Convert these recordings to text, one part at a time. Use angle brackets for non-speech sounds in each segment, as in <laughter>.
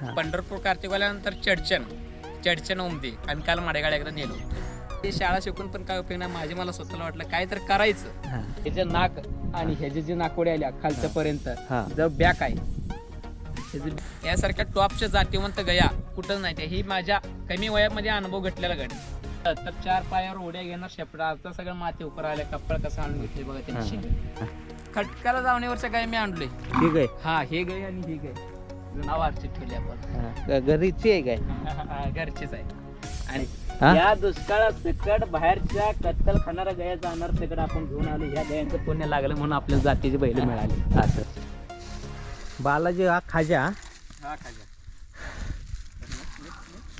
हा. पंढरपूर कार्तिकवाल्यानंतर चडचण चडचण उमदी. आणि काल माडेगाड्याकडे नेलो ते शाळा शिकून पण काय उपयोग नाही. माझे मला स्वतःला वाटलं काय तर करायचं. हा. ह्याचे नाक आणि ह्याचे जे नाकोडे आल्या खालच्या पर्यंत हा. जर बॅक आहे. यासारख्या टॉपच्या जातीवंत गया कुठं नाही. ही माझ्या कमी वयामध्ये अनुभव घटलेला गड तर चार पायावर उड्या घेणार शेपडा आता सगळं माती उपर आल्या. कप्पळ कसं आणून घेतले बघा हा. शेंग. खटकाला जावण्यावरच्या गाय मी आणलोय. ठीक आहे हा हे गाय आणि ही गाय. नाव आरची ठेवली आपण. घरीची आहे काय? <laughs> घरचीच आहे. आणि? या दुष्काळात सकट बाहेरच्या कत्तल खाणाऱ्या गाया जाणार सकट आपण घेऊन आलो. या गायांचं पुण्य लागलं म्हणून आपल्या जातीची बैल मिळाली. असं. बालाजी हा खाजा? हा खाजा.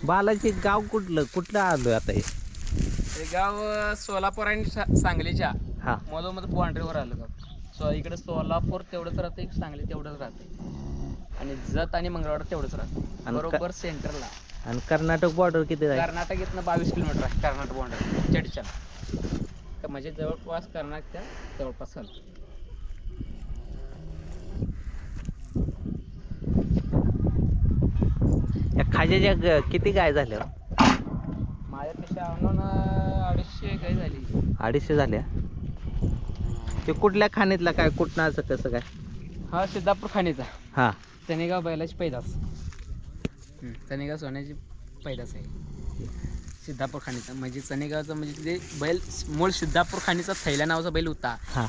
बालाजी गाव कुठलं? कुठलं आलोय आता हे? हे गाव सोलापूर आणि सांगलीच्या. हा. मधोमध बाउंड्रीवर आलं गाव. सो इकडे सोलापूर तेवढंच राहते सांगली तेवढंच राहते आणि जत आणि मंगळवार तेवढंच राहते. आणि का- बरोबर सेंटरला. आणि कर्नाटक बॉर्डर किती आहे? कर्नाटक इथनं बावीस किलोमीटर आहे कर्नाटक बाउंड्री चडच्या तर म्हणजे जवळपास कर्नाटकच्या जवळपास आलं या खाज्याच्या ग- किती गाय झाल्या? माझ्यापेक्षा आणून अडीचशे गाय झाली. अडीचशे झाल्या. ते कुठल्या खाणीतला काय कुठनं असं कसं काय? हा सिद्धापूर खाणीचा. हा. तनेगाव बैलाची पैदास. तनेगाव सोन्याची पैदास आहे. सिद्धापूर खाणीचा म्हणजे तनेगावचा म्हणजे ते बैल मूळ सिद्धापूर खाणीचा थैल्या नावाचा बैल होता. हा.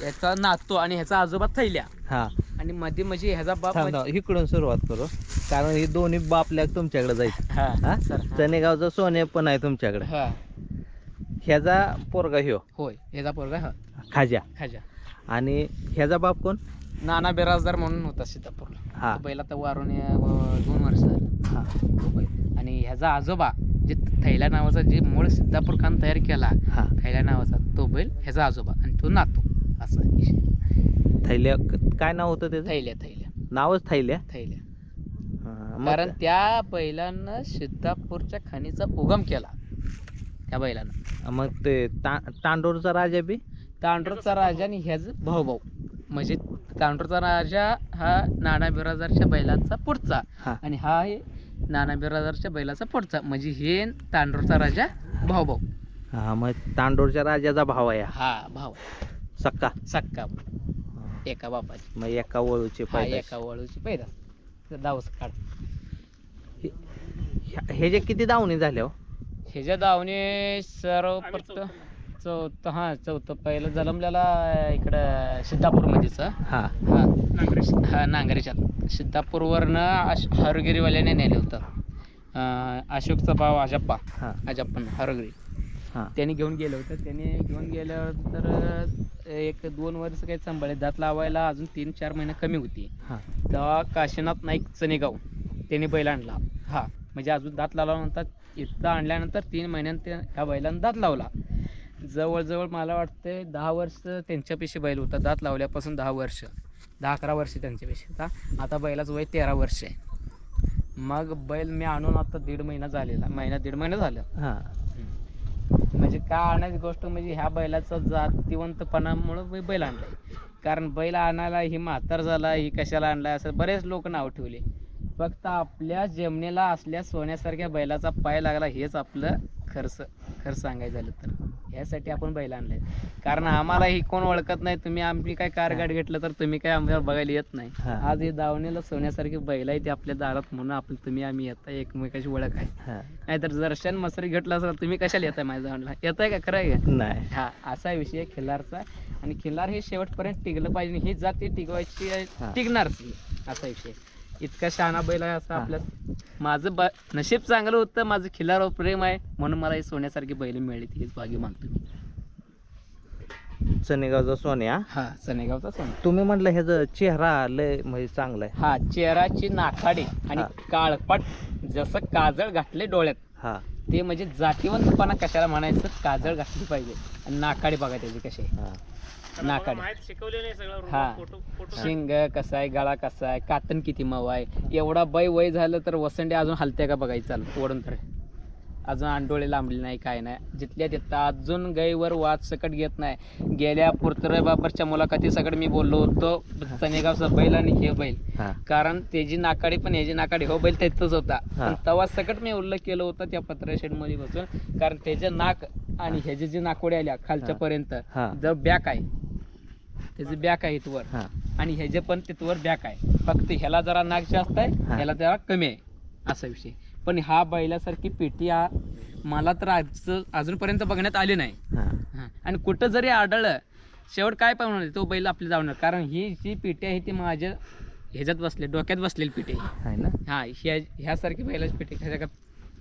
याचा नातो आणि ह्याचा आजोबा थैल्या. हा. आणि मध्ये म्हणजे ह्याचा बाप थांब थांब, इकडून सुरुवात करू. कारण ही दोन्ही बापल्या तुमच्याकडे जायचं. हा हा? सर हा. चनेगावचं सोने पण आहे तुमच्याकडे. हा. ह्याचा पोरगा ह्यो. होय ह्याचा पोरगा हा. खाजा. खाजा. आणि ह्याचा बाप कोण? नाना बिराजदार म्हणून होता सीतापूरला हा. तो बैल आता वारून व- दोन वर्ष झाली. हा. तो बैल आणि ह्याचा आजोबा जे थैल्या नावाचा जे मूळ सिद्धापूर खान तयार केला हा. थैल्या नावाचा तो बैल ह्याचा आजोबा आणि तो नातो. असा विषय. थैल्या काय नाव होतं त्याचं? थैल्या थैल्या. नावच थैल्या? थैल्या. हा, मग कारण त्या बैलानं सिद्धापूरच्या खाणीचा उगम केला. त्या बैलानं. मग ते ता- तांडूरचा राजा बी? तांडूरचा राजा आणि ह्याच भाऊ म्हणजे तांडूरचा राजा हा नाना बिराजारच्या बैलाचा पुढचा. हा. आणि हा आहे नाना बिराजारच्या बैलाचा पुढचा. म्हणजे हे तांडूरचा राजा भाऊ भाऊ हा मग तांडूरच्या राजाचा भाव आहे हा. हा भाऊ. सक्का. सक्का. एका बापाची. मग एका वळूचे हा पैदास. एका वळूची पैदा दावस काढ. ह्या- हे जे किती दावणी झाल्या हो? ह्याच्या दावणे सर्व फक्त चौथं हा चौथं. पहिलं जन्मलेला इकडं सिद्धापूरमध्येच. हा. हा. हा हा नांगरेच्यात सिद्धापूरवरनं आश हरगिरीवाल्याने नेलं होतं. अं, अशोकचा भाव अजप्पा हा. अजप्पन हरगिरी. हा. त्यांनी घेऊन गेलं होतं. त्यांनी घेऊन गेल्यावर तर एक दोन वर्ष काही सांभाळे दात लावायला अजून तीन चार महिने कमी होती. हा. तेव्हा काशीनाथ नाईक चनेगाव त्यांनी बैल आणला. हा. म्हणजे अजून दात लावल्यानंतर इथं आणल्यानंतर तीन महिन्यात त्या ह्या बैलानं दात लावला. जवळजवळ मला वाटते दहा वर्ष त्यांच्यापेक्षा बैल होता. दात लावल्यापासून दहा वर्ष. दहा अकरा वर्ष त्यांच्यापेक्षा आता आता बैलाचं वय तेरा वर्ष आहे. मग बैल मी आणून आता दीड महिना झालेला. महिना दीड महिना झालं. हा. म्हणजे का आणायची गोष्ट म्हणजे ह्या बैलाचा जातीवंतपणामुळं मी बैल आणलाय. कारण बैल आणायला ही म्हातार झाला ही कशाला आणलाय असं बरेच लोक नाव ठेवले. फक्त आपल्या जमिनीला असल्या सोन्यासारख्या बैलाचा पाय लागला हेच आपलं खर्च खर्च सांगायचं झालं तर. ह्यासाठी आपण बैल आणलाय कारण आम्हाला ही कोण ओळखत नाही तुम्ही आम्ही काय कार गाडी घेतलं तर तुम्ही काय आम्हाला बघायला येत नाही. आज हे दावणीला सोन्यासारखी बैल आहे ते आपल्या दारात म्हणून आपलं तुम्ही आम्ही येता एकमेकाची ओळख आहे. नाहीतर दर्शन मसरी घेतला असं तुम्ही कशाला येताय माझ्या जाऊनला येताय का? खरं आहे का? नाही. हा असा विषय खिल्लारचा. आणि खिल्लार हे शेवटपर्यंत टिकलं पाहिजे ही जाती टिकवायची. टिकणार असा विषय इतका शहाणा बैल आहे असं. आपल्या माझं ब नशीब चांगलं होतं माझं खिल्लारवर प्रेम आहे म्हणून मला ही सोन्यासारखी बैल मिळाली हीच भाग्य मानतो मी. चनेगावचा सोन्या? हा सनेगावचा सोना तुम्ही म्हटलं ह्याचा चेहरा लय म्हणजे चांगला आहे. हा चेहराची नाखाडे आणि हा. काळपट जसं काजळ घातले डोळ्यात हा. ते म्हणजे जातीवंतपणा कशाला म्हणायचं? काजळ घातली पाहिजे. आणि नाकाडे बघा त्याची कशी आहे. हा. नाकाडे. हा. शिंग कसा आहे गळा कसा आहे कातन किती मऊ आहे एवढा बै वय झालं तर वसंडे अजून हलत्या का बघायचं चालू ओढून तर. अजून अंडोळे लांबले नाही काय नाही. जिथल्या तिथं अजून गाईवर वाद सकट घेत नाही. गेल्या पुरतरे बाबरच्या मुलाखती सकट मी बोललो होतो सनेगावचा बैल आणि हे बैल. कारण त्याची नाकाडी पण ह्याची नाकाडी हो बैल तिथंच होता. पण तेव्हा सकट मी उल्लेख केलं होतं त्या पत्रा शेडमध्ये बसून कारण त्याचे नाक आणि ह्याचे जे नाकोडे आल्या खालच्या. पर्यंत जर बॅक आहे त्याचं बॅक आहे इथवर आणि ह्याचे पण तिथवर बॅक आहे फक्त ह्याला जरा नाक जास्त आहे. ह्याला जरा कमी आहे असा विषय. पण हा बैलासारखी पेटी हा मला तर आज अजूनपर्यंत बघण्यात आली नाही. हा. आणि कुठं जरी आढळलं शेवट काय पाहणार तो बैल आपली जाणार कारण ही जी पेटी आहे ती माझ्या ह्याच्यात बसले डोक्यात बसलेली पेटी आहे आहे ना? हा ह्या ह्यासारखी बैलाची पेटी ह्याच्या का-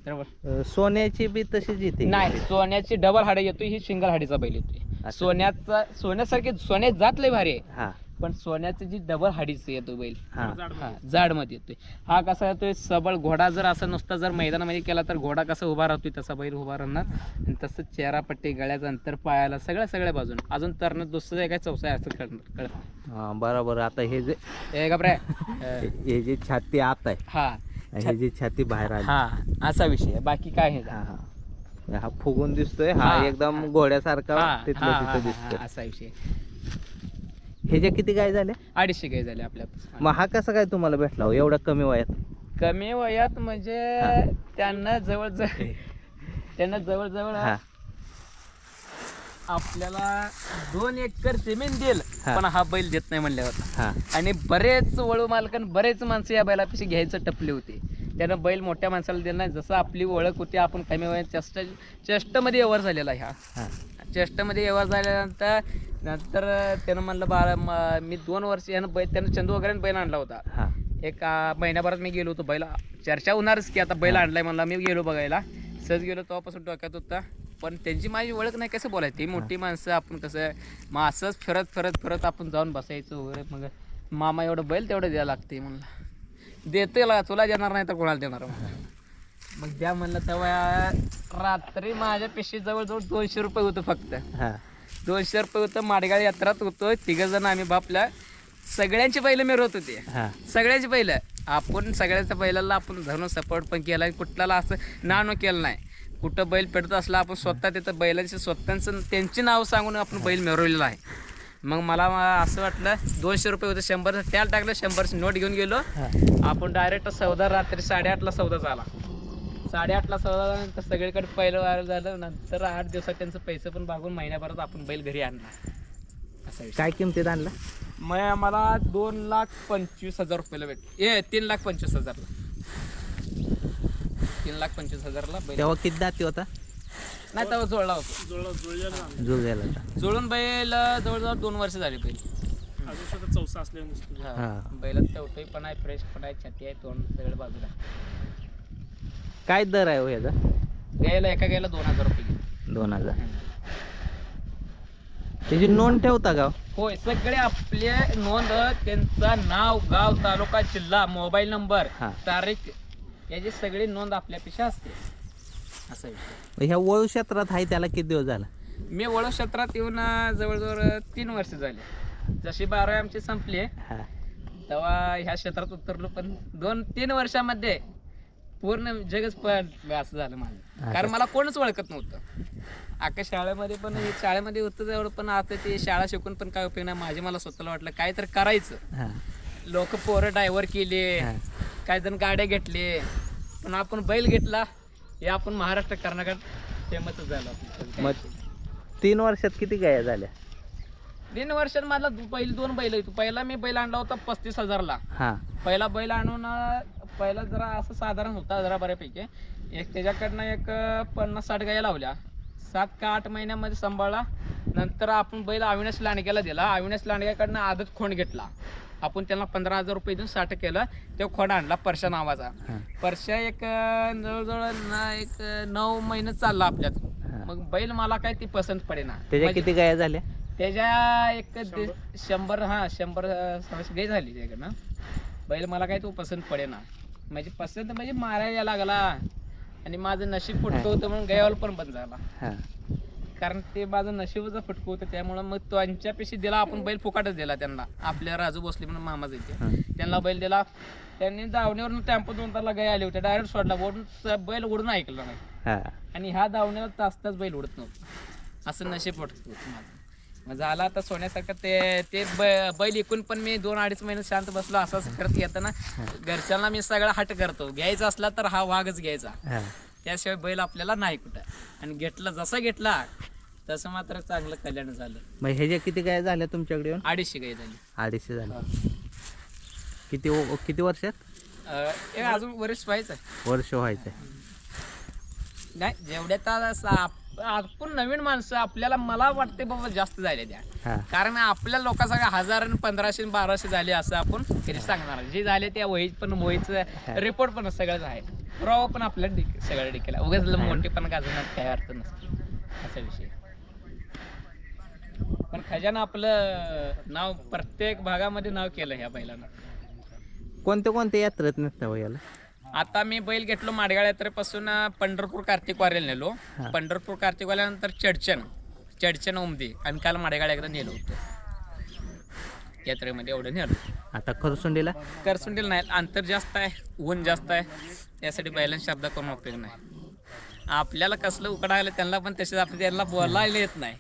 बरोबर अं, सोन्याची बी तशीच येते. नाही सोन्याची डबल हाडे येतो ही सिंगल हाडीचा बैल येतोय. अच्छा. सोन्याचा सोन्यासारखी सोन्यात जात लय भारी आहे. हा. पण सोन्याचं जी डबल हाडीचं येतो बैल. हा. हा जाडमध्ये येतोय. हा कसा येतोय? सबळ घोडा जर असा नुसता जर मैदानामध्ये केला तर घोडा कसा उभा राहतोय? तसा बैल उभा राहणार. आणि तसं चेहरा पट्टी गळ्याचं अंतर पायाला सगळ्या सगळ्या बाजून. अजून तर दुसरं आहे काय चौसा आहे असं कळणार कळत. हा बरोबर. आता हे जे ए घाबरे हे जे छाती आत आहे. हा. हे जी छाती बाहेर आली. हा असा विषय आहे. बाकी काय हे? हा हा. हा फुगून दिसतोय. हा हा, एकदम. घोड्यासारखा हा, हा, हा, तिथं हा, दिसतोय. असा विषय हे जे किती गाय झाले? अडीचशे काही झाले आपल्या. मग हा कसा काय तुम्हाला भेटला हो? एवढ्या कमी वयात? कमी वयात म्हणजे. त्यांना जवळ जवळ त्यांना जवळ जवळ हा. आपल्याला दोन एकर जमीन देईल हा. पण हा बैल देत नाही म्हणल्यावर. हा. आणि बरेच वळू मालकन बरेच माणसं या बैलापेक्षा घ्यायचं टपले होते. त्यानं बैल मोठ्या माणसाला नाही. जसं आपली ओळख होती आपण कमी वयात चेष्ट चेष्टमध्ये व्यवहार झालेला ह्या हा. चेष्टमध्ये व्यवहार झाल्यानंतर नंतर त्यानं म्हणलं बाळा म- मी दोन वर्ष यानं बैल त्यानं चंदू वगैरे बैल आणला होता. एक महिन्याभरात मी गेलो होतो बैला. चर्चा होणारच की आता बैल. आणलाय म्हणला मी गेलो बघायला. सहज गेलो तेव्हापासून डोक्यात होता. पण त्यांची माझी ओळख नाही कसं बोलायचं? ती मोठी माणसं आपण कसं मग असंच फिरत फिरत फिरत आपण जाऊन बसायचं वगैरे. मग मामा एवढं बैल तेवढं द्यायला लागते म्हणलं. देते तुला देणार नाही तर कोणाला देणार? म्हणलं. मग द्या म्हणलं तेव्हा रात्री माझ्या पेशी जवळजवळ दोनशे रुपये होतं फक्त. हा. दोनशे रुपये होतं माडगाळ यात्रात होतो तिघं जण आम्ही बापल्या सगळ्यांची बैल मिरवत होते. हा. सगळ्याची पहिलं आपण सगळ्याच्या बैलाला आपण धरून सपोर्ट पण केला कुठल्याला असं नाव केलं नाही. कुठं बैल पेटत असला आपण स्वतः तिथं बैलांचे स्वतःचं त्यांची नाव सांगून आपण बैल मिरवलेलं आहे. मग मला मा- असं वाटलं दोनशे रुपये होतं शंभर त्याला टाकलं शंभरची नोट घेऊन गेलो. हा. आपण डायरेक्ट सौदा रात्री साडेआठला सौदा झाला. साडेआठला सौदा झाल्यानंतर सगळीकडे पहिलं वारं झालं नंतर आठ दिवसात त्यांचं पैसे पण भागून महिन्याभरात आपण बैल घरी आणला असा विषय. काय किमतीत आणला? मग आम्हाला दोन लाख पंचवीस हजार रुपयाला भेट ए तीन लाख पंचवीस हजारला. तीन लाख पंचवीस हजारला बैल. तेव्हा किती दाती होता? नाही तेव्हा जुळला होता. जुळलेला होता. जुळून बैल जवळजवळ दोन वर्ष झाली बैल. हा. हा. बैलात तेवढंही पण आहे फ्रेश पण आहे छाती आहे तोंड सगळं बाजूला. काय दर आहे हो याचा गायला एका गायला दोन हजार रुपये. दोन हजार. त्याची नोंद ठेवता का? हो? होय सगळे आपले नोंद त्यांचा नाव गाव तालुका जिल्हा मोबाईल नंबर हा. तारीख याची सगळी नोंद आपल्यापेक्षा असते. असं विषय. ह्या वळू क्षेत्रात आहे त्याला किती दिवस झाला? मी वळू क्षेत्रात येऊन अं, जवळजवळ तीन वर्ष झाली. जशी बारावी आमची संपली हा. तेव्हा ह्या क्षेत्रात उतरलो पण दोन तीन वर्षामध्ये पूर्ण जगच पण असं झालं माझं. कारण मला कोणच ओळखत नव्हतं. अख्ख्या शाळेमध्ये पण हे शाळेमध्ये होतं तेवढं पण आता ते शाळा शिकून पण काय उपयोग नाही. माझे मला स्वतःला वाटलं काय तर करायचं. हा. लोक पोरं ड्रायव्हर केले हा. काही जण गाड्या घेतले पण आपण बैल घेतला हे आपण महाराष्ट्र कर्नाटक फेमसच झालं आपलं. मग तीन वर्षात किती गाया झाल्या? तीन वर्षात मला दु- पहिली दोन बैल होती. पहिला मी बैल आणला होता पस्तीस हजारला. हा. पहिला बैल आणून अं, पहिला जरा असं साधारण होता जरा बऱ्यापैकी. एक त्याच्याकडनं एक पन्नास साठ गाया लावल्या. सात का आठ महिन्यामध्ये सांभाळला. नंतर आपण बैल अविनाश लांडग्याला दिला. अविनाश लांडग्याकडनं आदत खोंड घेतला. आपण त्यांना पंधरा हजार रुपये देऊन साठ केलं. तो खोंड आणला परशा नावाचा. परशा एक जवळजवळ ना एक नऊ महिने चालला आपल्यात. हा. मग बैल मला काय ती पसंत पडेना. त्याच्या म्हणजे- किती गाया झाल्या? त्याच्या एक दे- शंभर. हा शंभर सव्वाशे गाई झाली त्याकडनं बैल मला काही तो पसंत पडेना. म्हणजे पसंत म्हणजे मारायला लागला. आणि माझं नशीब फुटकं होतं म्हणून गयावल पण बंद झाला. हा. कारण ते माझं नशीबच फुटकं होतं त्यामुळं मग त्यांच्या पेशी दिला आपण बैल फुकाटच दिला त्यांना. आपल्या राजू भोसले म्हणून मामाच इथे हा. त्यांना बैल दिला. त्यांनी दावणीवरून टेम्पो दोन तारला गाय आले होते डायरेक्ट सोडला. ओढून बैल उडून ऐकलं नाही. आणि ह्या धावण्याला तास तास बैल उडत नव्हतं. असं नशीब वाटत होतं माझं. मग झालं आता सोन्यासारखं ते ते बै- बैल इकून पण मी दोन अडीच महिने शांत बसलो असं करत येताना घरच्यांना मी सगळा हट करतो. घ्यायचा असला तर हा वाघच घ्यायचा. हा. त्याशिवाय बैल आपल्याला नाही कुठं. आणि घेतला जसा घेतला तसं मात्र चांगलं कल्याण झालं. मग ह्याच्या किती काय झाल्या तुमच्याकडे? येऊन अडीचशे गाई झाली. अडीचशे झाले. किती किती वर्षात? अं, हे अजून वरिष्ठ व्हायचं वर्ष व्हायचं नाही जेवढ्या तर आप- आपण नवीन माणसं आपल्याला मला वाटते बाबा जास्त झाले त्या. कारण आपल्या लोकांसंग हजार आणि पंधराशे बाराशे झाले असं आपण कधी सांगणार. जे झाले त्या वहीत पण वहीचं रिपोर्ट पण सगळंच आहे. पुरावा पण आपल्या सगळ्या डिकेला. उगाच मोठे पण गाजवण्यात काय अर्थ नसतो. असा विषय. पण खजाना आपलं नाव प्रत्येक भागामध्ये नाव केलं ह्या बैलानं. कोणत्या कोणत्या यात्रेत नसतं हो याला? आता मी बैल घेतलो माडगाळ यात्रेपासून पंढरपूर कार्तिक वारेला नेलो. पंढरपूर कार्तिक वाल्यानंतर चडचण चडचण उमदी. आणि काल माडेगाळ एकदा नेलो होतं. यात्रेमध्ये एवढं नेलो. आता खरसुंडीला करसुंडीला नाही अंतर जास्त आहे ऊन जास्त आहे. त्यासाठी बैलांना शब्द करून उपयोग नाही. आपल्याला कसलं उकडायला त्यांना पण तसेच आपण त्यांना बोलायला येत नाही.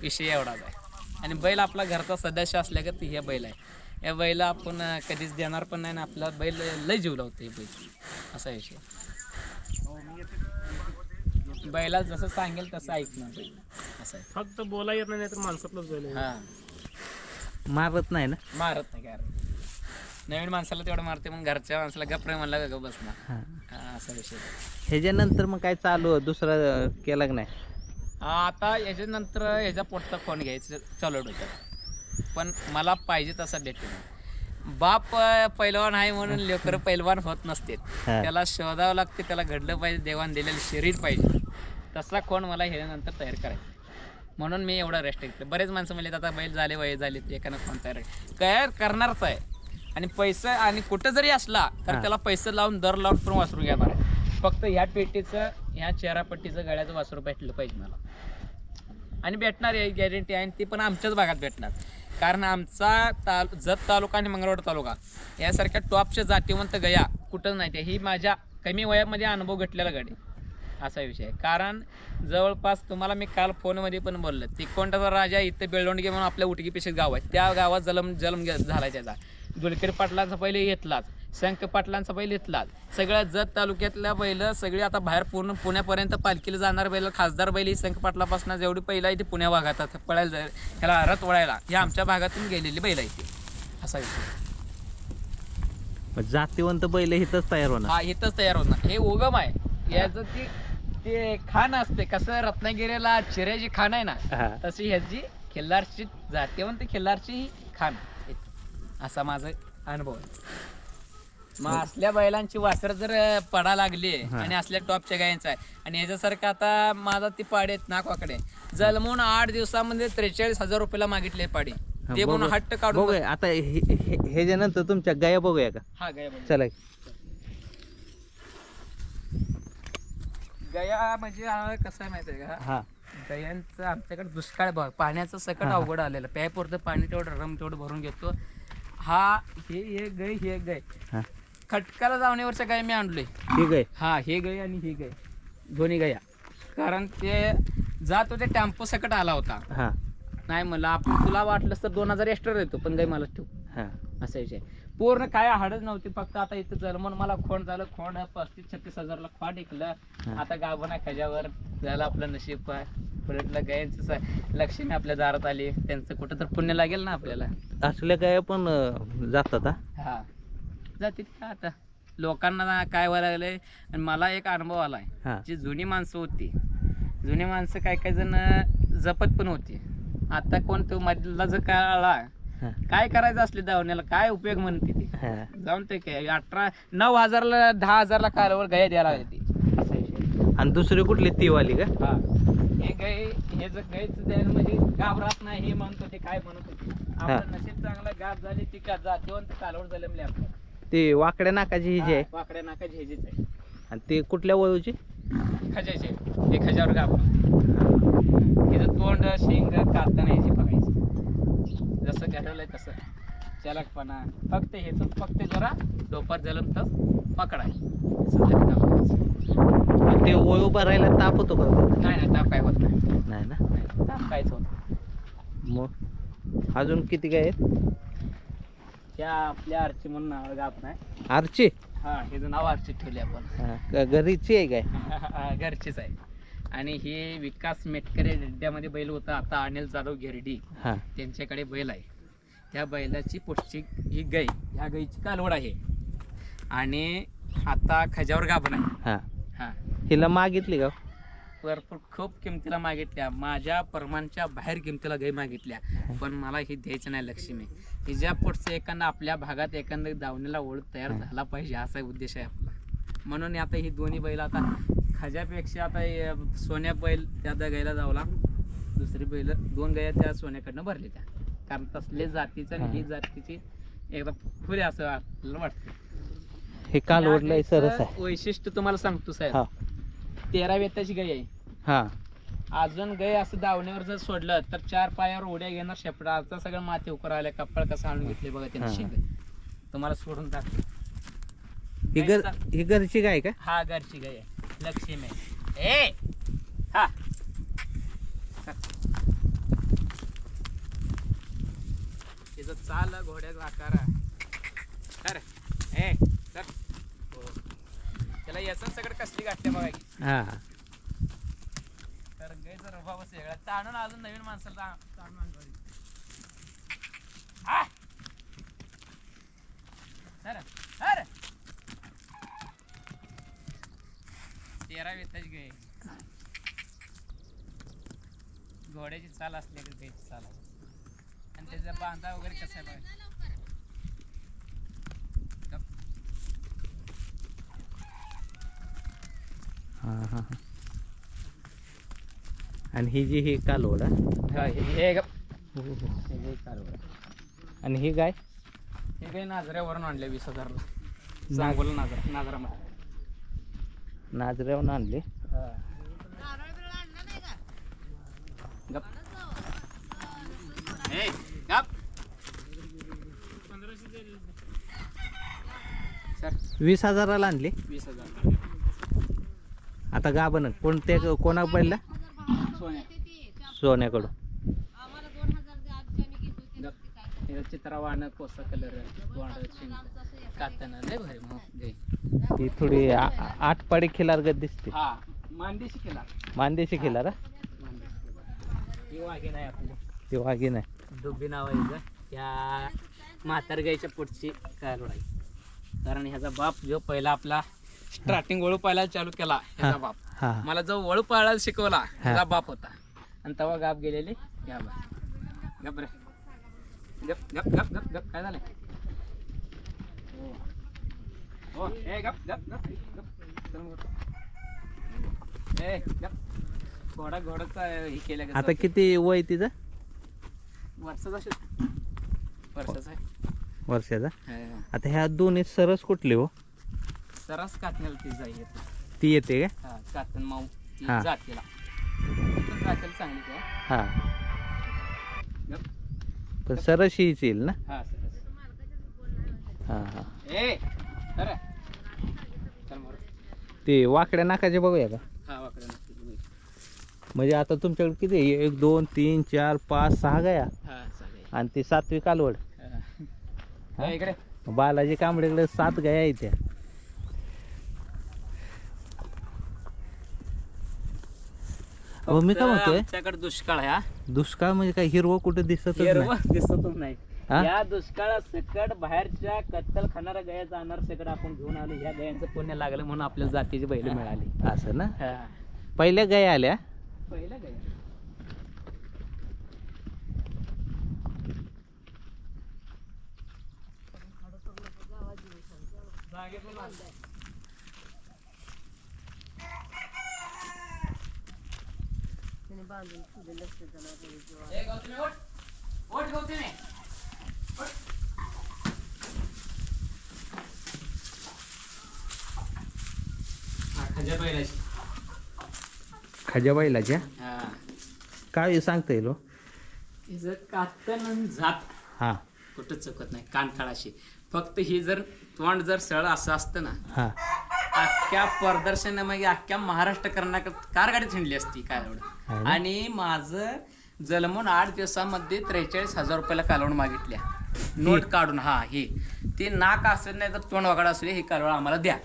विषय एवढाच आहे. आणि बैल आपला घरचा सदस्य असल्या का हे बैल आहे. या बैला आपण कधीच देणार पण नाही आणि आपला बैल लय जीव लावतो हे बैल. असा विषय. बैला जसं सांगेल तसं ऐकणार बैल. असं आहे. फक्त बोला येत नाही तर माणसातलंच बैल आहे. हा. मारत नाही ना? मारत नाही काय नवीन माणसाला तेवढं मारते मग घरच्या माणसाला गप्र म्हणला का गप बसणार? हा. हा, असा विषय ह्याच्यानंतर मग काय चालू दुसरा केला का नाही? आता याच्यानंतर ह्याचा पोटचा फोन घ्यायचं? चालू होतं पण मला पाहिजे तसा डेट बाप अं, पैलवान आहे म्हणून लेकर पैलवान होत नसते. त्याला शोधावं लागते त्याला घडलं पाहिजे देवान दिलेलं शरीर पाहिजे. तसा कोण मला ह्याच्यानंतर तयार करायचा म्हणून मी एवढा रेस्ट घेतलं. बरेच माणसं म्हणले आता बैल झाले वय झाले ते एकानं कोण तयार. तयार करणारच आहे. आणि पैसा आणि कुठं जरी असला तर. त्याला पैसे लावून दर लावून पण वासरू घेणार आहे. फक्त ह्या पेटीचं ह्या चेहरापट्टीचं गळ्याचं वासरू भेटलं पाहिजे मला. आणि भेटणार आहे गॅरंटी आहे आणि ती पण आमच्याच भागात भेटणार. कारण आमचा ताल जत तालुका आणि मंगळवाड तालुका यासारख्या टॉपच्या जातीवंत गया कुठं नाही ते ही माझ्या कमी वयामध्ये अनुभव घेतलेला गाडी. असा विषय आहे. कारण जवळपास तुम्हाला मी काल फोनमध्ये पण बोललं तिकोंडाचा राजा इथं बेळवंडगे म्हणून आपल्या उटकी पेशीत गाव आहे. त्या गावात जलम जलम गे- झाला त्याचा. दुलकेर पाटलाचा पहिले घेतलाच शंख पाटलांचा बैल घेतलाच सगळ्या जत तालुक्यातल्या बैल सगळी आता बाहेर पूर्ण पुण्यापर्यंत पालखीला जाणार बैल. खासदार बैल ही शंख पाटलापासून जेवढी पहिला आहे ती पुण्या भागात पळायला जाय- ह्याला रथ वळायला ही आमच्या भागातून गेलेली बैल आहे ती. असा विषय. जातीवंत बैल इथंच तयार होणार. हा इथंच तयार होणार. हे उगम आहे. याचं ती ते खाण असते. कसं रत्नागिरीला चिऱ्याची खाण आहे ना तशी ह्याची खिल्लारची जातीवंत खिल्लारची ही खाण आहे. असा माझा अनुभव आहे. मग असल्या बैलांची वासर जर पडा लागली. आणि असल्या टॉपच्या गायांचा आहे. आणि ह्याच्यासारखं आता माझा ती पाडी आहेत नाकवाकडे जन्मून आठ दिवसामध्ये त्रेचाळीस हजार रुपयाला मागितले पाडी. ते म्हणून हट्ट काढून बघूया. आता हे- हे- ह्याच्यानंतर तुमच्या गाया बघूया का? हा गया. चला. गया म्हणजे हा कसं आहे माहिती आहे का? हा. गयांचं आमच्याकडे दुष्काळ भाग पाण्याचं सकट. अवघड आलेलं. प्यायपुरतं पाणी तेवढं रम तेवढं भरून घेतो. हा हे हे गाय हे गाय. हा. खटकाला जावण्यावरच्या गाय मी आणलोय. ठीक आहे हा हे गाय आणि ही गाय. दोन्ही गया. कारण ते जात होते टेम्पो सकट आला होता. हा. नाही म्हणलं आपण तुला वाटलंस तर दोन हजार एक्स्ट्रा देतो पण गाय मला ठेव. हा. असा विषय पूर्ण काय हाडच नव्हती फक्त आता इथं झालं. म्हणून मला खोंड झालं. खोंड पस्तीस छत्तीस हजारला खोंड ऐकलं हा. आता गाभण खजावर झालं आपलं नशीब आहे परतलं गायांचं लक्ष्मी आपल्या दारात आली. त्यांचं कुठं तर पुण्य लागेल ना आपल्याला. असल्या गाया पण जातात हा? हा. जातील का आता? लोकांना काय व्हायला लागलंय? आणि मला एक अनुभव आलाय. हा. जी जुनी माणसं होती. जुनी माणसं काय काय जण जपत पण होती. आता कोण तो मधला जर काय आला हा. काय करायचं असले दावण्याला काय उपयोग म्हणते ती? हा. जाऊन ते काय अठरा नऊ हजारला दहा हजारला कालवर गाय द्यायला लागली ती. असा विषय आणि दुसरी कुठली? तीवाली का? हा. हे गाय हे जर गायचं द्यायला म्हणजे घाबरत नाही हे म्हणत होते काय म्हणत होते. आपलं नशीब चांगलं गाप झाली ती का जातीवंत कालवर जलमले आपलं ती वाकड्या नाकाची ही जी आहे. वाकड्या नाकाची हेजीच आहे. आणि ती कुठल्या वळूची? खजायचे एक खजावर गाप हिचं तोंड शिंग कातन ह्याची बघायची. जसं घडवलंय तसं. चलकपणा फक्त हेच फक्त जरा डोपात झालं तर पकडाय ते वळू भरायला ताप होतो का? नाही नाही ताप काय होत नाही. नाही ना? ताप काहीच होत नाही. मग? अजून किती काय आहेत? त्या आपल्या आरची म्हणून नाव गाप नाही. आरची? हा हे नाव आरची ठेवले आपण. हा, घरीची आहे काय? घरचीच आहे. आणि हे विकास मेटकरे रेड्ड्यामध्ये बैल होता. आता अनिल जाधव घेरडी. हा. त्यांच्याकडे बैल आहे. त्या बैलाची पुढची ही गाय ह्या गाईची कालवड आहे. आणि आता खजावर गाभण आहे. हा. हा. हिला मागितली का? भरपूर खूप किमतीला मागितल्या. माझ्या परमानच्या बाहेर किमतीला गाई मागितल्या. पण मला ही द्यायचं नाही लक्ष्मी. हिच्या पुढचं एखादा आपल्या भागात एखादा दावणीला ओळख तयार झाला पाहिजे असा उद्देश आहे आपला. म्हणून आता ही दोन्ही बैल आता खजापेक्षा आता सोन्या बैल त्या गायला जावला दुसरी बैल दोन गाया त्या सोन्याकडनं भरले त्या. कारण तसले जातीचं आणि ही जातीची एकदा पुरे असं आपल्याला वाटतं. हे कालवडलंय या सरस वैशिष्ट्य तुम्हाला सांगतो साहेब. तेरा वेताची गाय आहे. हा. अजून गाय असं दावणीवर जर सोडलं तर चार पायावर उड्या घेणार शेपडा आता सगळं माती उकर आले कप्पळ कसं आणून घेतले बघा. त्यांनी शेंग. तुम्हाला सोडून टाक ही ही घरची गाय का? हा घरची गाय आहे. लक्ष्मी आहे. ए! हा. तिचं चाल घोड्याचा आकार ए! हो. त्याला याचं सगळं कसली गाठते बघा की हा तर गायचा रभावच वेगळा ताणून अजून नवीन माणसाला ता- ताणून आणलं. आ! धर, धर. तेरा वेताची गाय घोड्याची चाल असली गायची चाल आहे. आणि त्याचा बांधा वगैरे कसा आहे बघा हा हा हा. आणि ही जी ही कालवड हा? हा, हे- गाय कालवड. आणि ही गाय? हे काही नाजऱ्यावरून आणले वीस हजारला सांगोला नाजरा नाजरामध्ये. नाजऱ्यावरून आणली? गप. वीस हजाराला आणली? वीस हजार. आता गाभण कोणत्या कोणा पडला सोन्या. सोन्याकडून. कोसा कलर. ही थोडी आठ पाडी खिलार गत दिसते. हा. मानदेशी मानदेशी खिलार आहे आपली. ती वाघीण आहे डुबी नाव आहे हिचं. या म्हातार गाईच्या पुढची आहे कारण ह्याचा बाप जो पहिला आपला स्टार्टिंग वळू पाहायला चालू केला ह्याचा हा. बाप. हा. मला जो वळू पाहायला शिकवला ह्याचा बाप होता. आणि तेव्हा गाप गेलेले या बा. गप रे. गप गप गप गप गप. काय हो. ए गप गप गप. गप. चल मग. ए गप. घोडा घोडाचा हे केलं का आता किती वय तिचं? वर्षाचा वर्षाचा वर्षाचा. आता ह्या दोन्ही सरस कुठले हो? सरस कातण्याला ती जाई येते. ती येते का? हा कातन माऊ ती हा. जातीला. पण जातीला चांगलीच आहे हा. गप. पण सरस हीच येईल ना? हा सरस. हा हा. ए चल ते वाकड्या नाकाचे बघूया का? हा वाकडं नक्की बघू. म्हणजे आता तुमच्याकडे किती आहे? एक दोन तीन चार पाच सहा गाया? हा चालेल आणि ती सातवी कालवड. हा. हा, इकडे. बालाजी कांबळेकडे सात गाया आहेत त्या अहो मी काय फक्त म्हणतोय? आमच्याकडे दुष्काळ आहे हा. दुष्काळ म्हणजे काय हिरवं कुठे हिरवं नाही. दिसतच नाही. हा? या दुष्काळात सकट बाहेरच्या कत्तल खाणाऱ्या गाया जाणार सकट आपण घेऊन आलो. ह्या गायांचं पुण्य लागलं म्हणून आपल्या जातीची बैल मिळाली. असं ना? हा. पहिल्या गाया आल्या? पहिलं गाय ए, गौतमी, उठ. उठ, गौतमी. उठ. खजा. खाज्या बैलाच्या हा. काय सांगता येईल हो? कातन जात हा कुठं चुकत नाही कान काढाशी फक्त ही जर तोंड जर सरळ असं असतं ना हा. अख्ख्या प्रदर्शनामध्ये अख्ख्या महाराष्ट्र कर्नाटक कार गाडी थिंडली असती काय एवढं? ना? आणि माझं जन्मून आठ दिवसामध्ये त्रेचाळीस हजार रुपयाला कालवण मागितल्या. नोट काढून हा हे. ते नाक असेल नाही तर तोंड वगैरे असू दे हे कालवण आम्हाला द्या.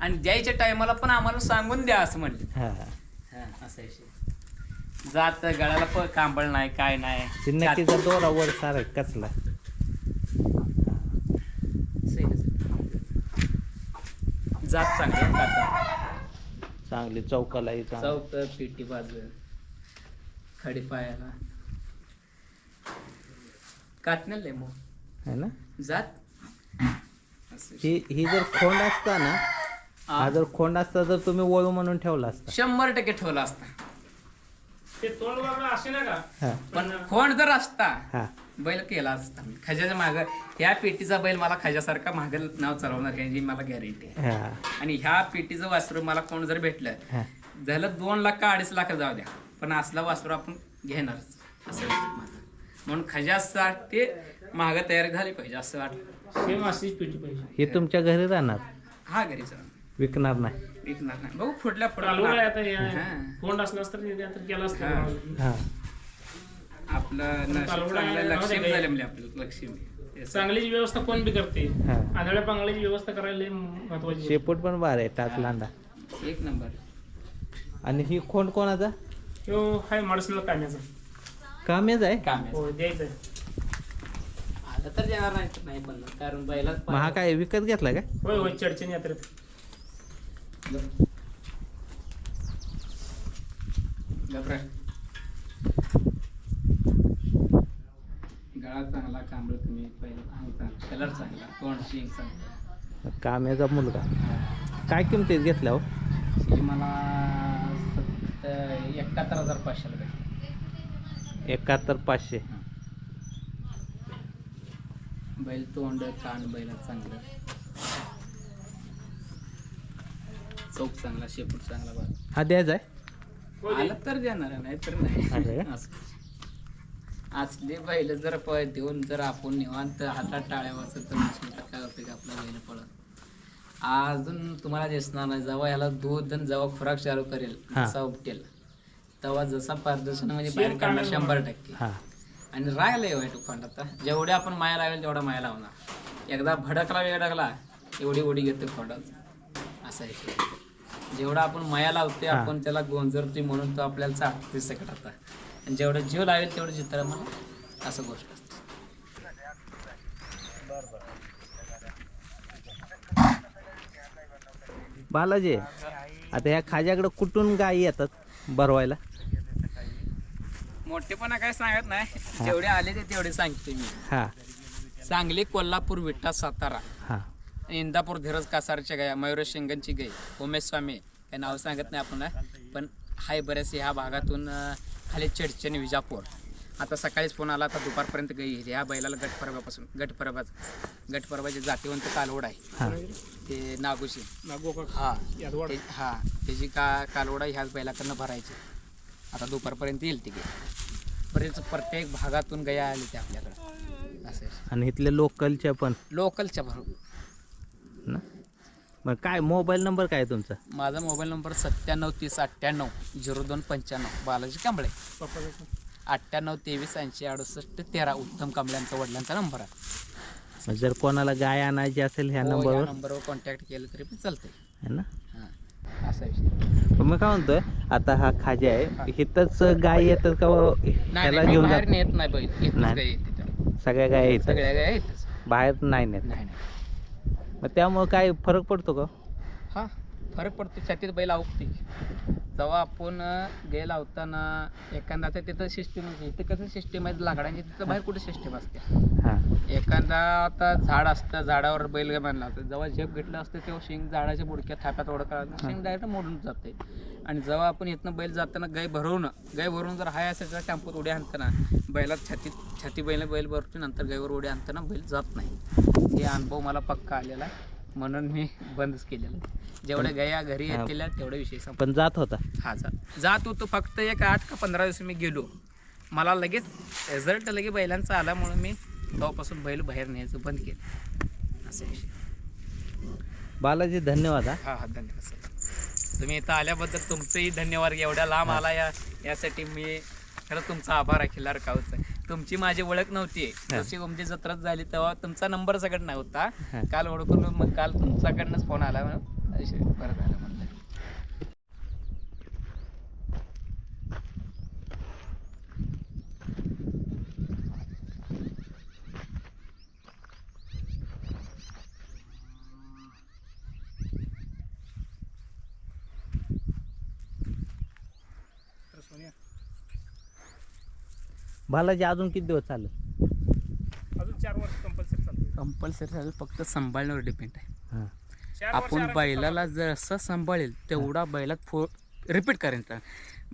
आणि द्यायच्या टायमाला पण आम्हाला सांगून द्या असं म्हणलं. हा. हा, असं आहे विषय. जात गळ्याला पण कांबळ नाही काय नाही. नक्कीचा दोरा वर सारा कसला. जात चांगली. चांगली चौकाला चांगली. चौक पिटी बाजू खडी पायाला. काटण्याला लय मग है ना? जात. असं. ही ही जर खोंड असता ना हा. हा. जर खोंड असता तर तुम्ही वळू म्हणून ठेवला असता. शंभर टक्के ठेवला असता. ते तोंड वगैरे असे ना का? हा. पण खोंड जर असता हा. बैल केला असता. खजाच्या माग ह्या पेटीचा बैल मला खजासारखा माग नाव चालवणार ह्याची मला गॅरंटी आहे. हा. आणि ह्या पेटीचं वासरू मला कोण जर भेटलं झालं दोन लाख का अडीच लाख जाऊ द्या. पण असला वासरू आपण घेणारच. असं माझं. म्हणून खजासाठी महाग तयार झाली पाहिजे असं वाटतं सेम अशीच पेटी पाहिजे. हे तुमच्या घरी राहणार? हा घरी विकणार नाही. विकणार नाही. बघू फुटल्या फुटल्या आता हा. फोन असला असतं केला. असतं. हा. आपलं नशीब चांगलं लक्ष्मी झाले म्हणजे आपलं लक्ष्मी. चांगलीची व्यवस्था कोण बी करते. हा. आंधळ्या पांगळीची व्यवस्था करायला लई महत्वाची आहे. शेपूट पण बार आहे टाक लांडा. एक नंबर. आणि ही खोंड कोणाचा? ह्यो हाय माडसला काढण्याचा कामेच आहे? काम आहे. हो द्यायचं आहे. आलं तर देणार नाही तर नाही पण कारण बैला मग हा काय विकत घेतला का? होय होय चर्चेने यात्रेत. घबरा. गळा चांगला कांबळ तुम्ही पहिला अंग चांगला कलर चांगला तोंड शिंग चांगला. कामेचा मुलगा. काय किमतीत घेतला हो? ही मला एकाहत्तर हजार भेटली. एकाहत्तर पाचशे. बैल तोंड कान बैला चांगलं. चौक चांगला शेपूट चांगला बा हा द्यायचा आहे. आलं तर देणार नाही. असं का? असं. असले बैल जर प देऊन जर आपण निवांत हातात टाळ्या वाचत तर काय उपयोग आपला बैल पळत. अजून तुम्हाला दिसणार नाही. जेव्हा याला दूध आणि जेव्हा खुराक चालू करेल. जसा उपटेल तेव्हा जसा प्रदर्शन म्हणजे बाहेर काढणार शंभर टक्के. हा. आणि राहिलंय वाईट उफांड आता. जेवढे आपण माया लावेल तेवढा माया लावणार. एकदा भडकला वेडकला एवढी उडी घेतो खोंडात असं आहे जेवढा आपण माया लावते. आपण त्याला गोंजरतोय म्हणून तो आपल्याला चाटते सकट आता. आणि जेवढं जीव लावेल तेवढं जित्र मला असं गोष्ट असते. बालाजी आता ह्या खाज्याकडे कुठून गायी येतात भरवायला? मोठेपणा काय सांगत नाही. जेवढे आले ते तेवढे सांगते मी. हा. सांगली कोल्हापूर विठ्ठा सातारा. हा. इंदापूर धीरज कासारच्या गाय मयुरेश शिंगणची गाय उमेश स्वामी हे नाव सांगत नाही आपण पण हाय बऱ्याच ह्या भागातून खाली चडचण विजापूर. आता सकाळीच फोन आला आता दुपारपर्यंत गाई येईल ह्या बैलाला गटपरबापासून गटपरबाच गटपरबाचे जातीवंत कालवड आहे. ते नागोशी. नागो का हा ते- हा. त्याची का कालवड आहे ह्याच बैलाकडनं भरायची. आता दुपारपर्यंत येईल ती गाय बरेच प्रत्येक भागातून गया आली ते आपल्याकडं. असं आहे. आणि इथले लोकलच्या पण? लोकलच्या भर मग काय मोबाईल नंबर काय आहे तुमचा? माझा मोबाईल नंबर सत्त्याण्णव तीस अठ्ठ्याण्णव झिरो दोन पंच्याण्णव. बालाजी कांबळे. अठ्ठ्याण्णव तेवीस ऐंशी अडुसष्ट तेरा. उत्तम कांबळ्यांचा वडिलांचा नंबर आहे. मग जर कोणाला गाय आणायची असेल ह्या हो, या नंबरवर? नंबरवर कॉन्टॅक्ट केलं तरी पण चालतंय. है ना? हां असा विषय. पण मग काय म्हणतोय आता हा खाजा आहे इथंच गाय येतात का नाही मी घेऊन बाहेर जात नेत नाही बैल इथंच नाही. गाय येते त्या. सगळ्या गाय येतात? सगळ्या गाय येतच. बाहेर नाही नेत. नाही नाही. मग त्यामुळं काय फरक पडतो का? हा. फरक पडतो छातीत बैल आवकते जेव्हा आपण गाय लावताना एखादा आता तिथं सिस्टीम इथं कसं सिस्टीम आहे? लाकडांची तिथं बाहेर कुठे सिस्टीम असते? हा. एखादा आता झाड असतं झाडावर बैल बांधला असतं जेव्हा झेप घेतलं असतं तेव्हा शेंग झाडाच्या बुडक्यात थाप्यात ओढत शेंग डायरेक्ट मोडून जाते. आणि जेव्हा आपण इथनं बैल जाताना गाय भरवून गाय भरून जर हाय असेल तर टेम्पोत उड्या आणताना बैलात छाती छाती बैल बैल भरतो नंतर गायवर उड्या आणताना बैल जात नाही. हे अनुभव मला पक्का आलेला आहे. म्हणून मी बंदच केलेलं. आहे. जेवढ्या गाया घरी हा. येतील तेवढा विषय संपला. पण जात होता. हा जात जात होतो फक्त एक आठ का पंधरा दिवस मी गेलो. मला लगेच रिझल्ट लगे बैलांचा आल्यामुळे मी तेव्हापासून बैल बाहेर न्यायचं बंद केलं. असं विषय. बालाजी धन्यवाद हा. हा हा धन्यवाद सर. तुम्ही इथं आल्याबद्दल तुमचंही धन्यवाद. एवढ्या लांब आला या यासाठी मी खरं तुमचा आभार आहे खिल्लार कावचा तुमची माझी ओळख नव्हती. जशी तुमची जत्राच झाली तेव्हा तुमचा नंबर सगळं नव्हता. काल ओळखून मग काल तुमच्याकडनंच फोन आला बरं झालं म्हणलं बालाजी अजून किती दिवस चालेल? अजून चार वर्ष कंपल्सरी चालतो कंपल्सरी झालं फक्त सांभाळण्यावर डिपेंड आहे. हां. चार वर्ष आपण बैलाला जसं सांभाळेल तेवढा बैलात फो रिपीट करेन तर.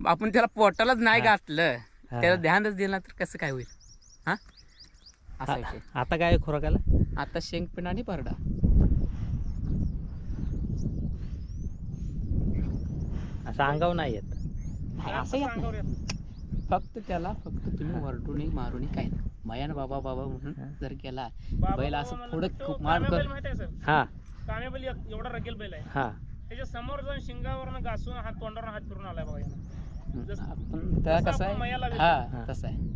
आपण त्याला पोटालाच नाही हा. घातलं हा. त्याला ध्यानच दिलं तर कसं काय होईल? हा? असा विषय. आता काय खुराकाला? आता शेंगपिण आणि परडा असं अंगावर नाही येत. नाही, असं. येत नाही. येत. फक्त त्याला फक्त तुम्ही हा. वरडून मारून काय नाही मयान बाबा बाबा हा. म्हणून जर केला बाबा बैल बाबा असं तो खूप काम्या कर हा एवढा रगेल बैल आहे हा त्याच्यासमोर जाऊन शिंगावरनं घासून हात तोंडावर हात फिरून आलाय बघा. जसं- आपण जसं कसं आहे. हा हा. तसं आहे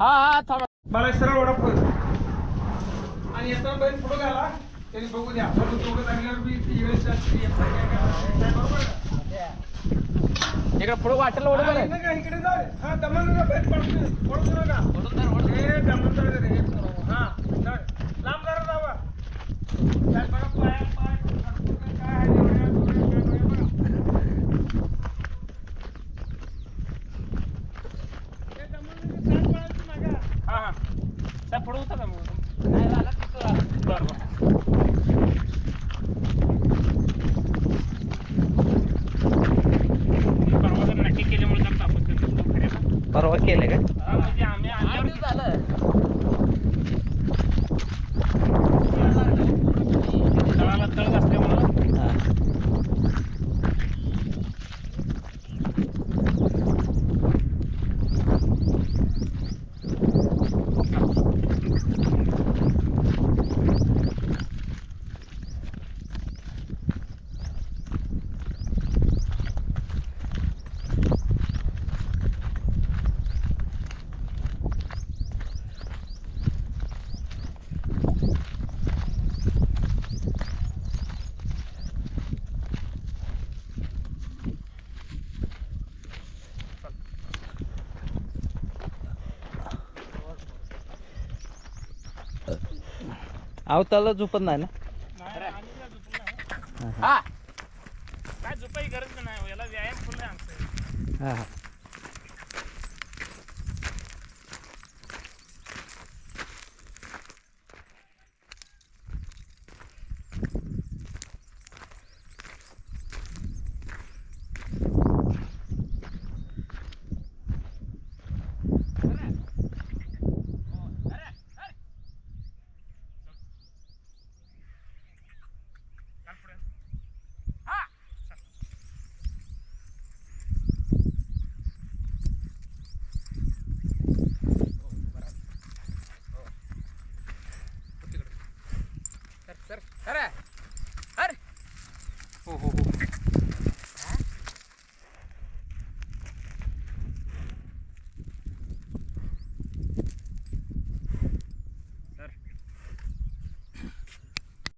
हा हा थोडा मला सरळ ओळख कर आणि येताना बैल पुढे घाला त्यांनी बघू द्या आपण लागल्यावर मी ती वेळेस? बरोबर का? इकडे पुढे वाटेल ओढ हा, इकडे का, इकडे जा. हा, दमन नका, बैल पडतो. ओळखू नका. ए, दमन जरा रे, हे. हा. लांब जरा जावा. काय बघा, पाया, पाय, काय आहे, डोळ्या, डोळ्या, काय बघा. ए, दमन नका, काय पळायचं नका. हा हा साहेब पुढे होता का मग नाही झाला की तुला. बरं बरं परवा जर नक्की केल्यामुळे जर तापत करतो खरे ना परवा केलं काय हा, म्हणजे आम्ही आठ आल्यावर दिवस झालं तळाला तळ असल्यामुळं हा अवताला झोपत नाही ना. हा काय झोपायची गरज नाही हो. याला व्यायाम फुल आहे आमचं हा हा Kara.